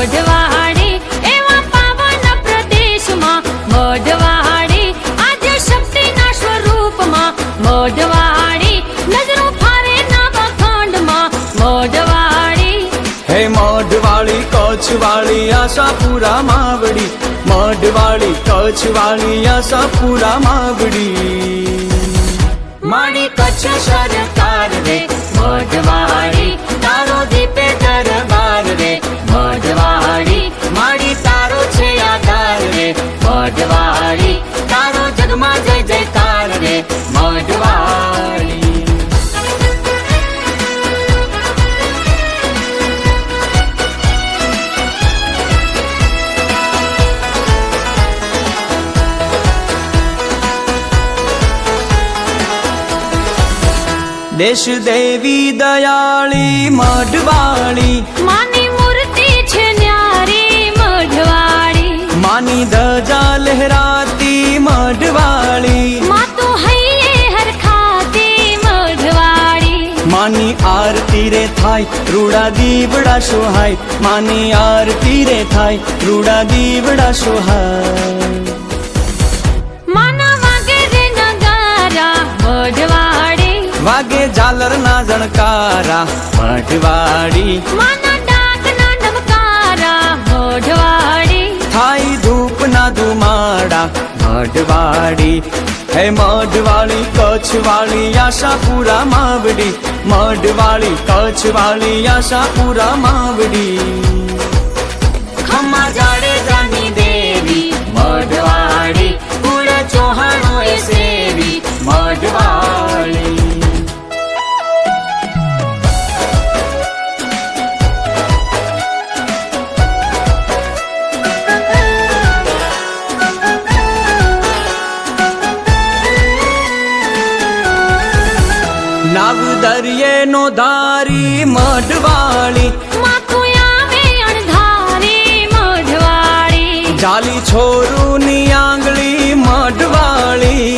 મોઢવાડી એવા પાવન પ્રદેશમાં મોઢવાડી આજે શક્તિના સ્વરૂપમાં મોઢવાડી નજરો ફારે નવા ખંડમાં મોઢવાડી હે મઢવાળી કચ્છવાળી આશાપુરા માવડી મઢવાળી કચ્છવાળી આશાપુરા માવડી. મારી કચ્છ સરકાર રે મોઢવાડી દેશ દેવી દયાળી મઢવાળી. માની મૂર્તિ છે ન્યારી મઢવાળી. માની ધજા લહેરાતી મઢવાળી. માતો હૈયે હરખાતી મઢવાળી. માની આરતી રે થાય રૂડા દીવડા સોહાય. માની આરતી રે થાય રૂડા દીવડા સોહાય. વાગે ઝાલર ના જણકારા મઢવાળી થાઈ થાય ધૂપ ના ધુમાડા મઢવાડી. હે મઢવાળી કચ્છવાળી આશાપુરા માવડી. મઢવાળી કચ્છવાળી આશાપુરા માવડી. ખમા જાડેજાની દરિયે નો ધારી મઢવાળી. જાલી છોરું ની આંગળી મઢવાળી.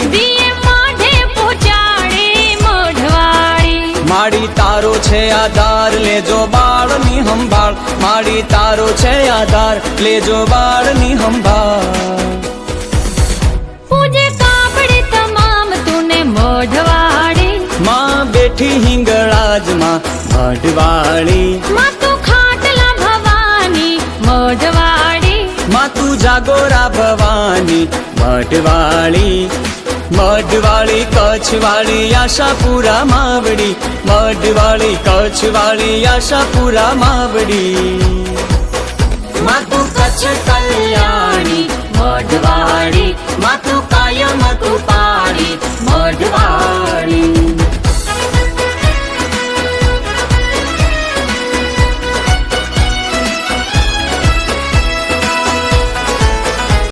માડી તારો છે આધાર લેજો બાળની હંભાળ. માડી તારો છે આધાર લેજો બાળની હંભાળ. બેઠી હિંગળાજમાં મઢવાળી માં તું ખાટલા ભવાની મોઢવાડી માં તું જાગોરા ભવાની મઢવાળી. મઢવાળી કચ્છવાળી આશાપુરા માવડી મઢવાળી કચ્છવાળી આશાપુરા માવડી. માતું કચ્છ કલ્યાણી મઢવાળી. માતું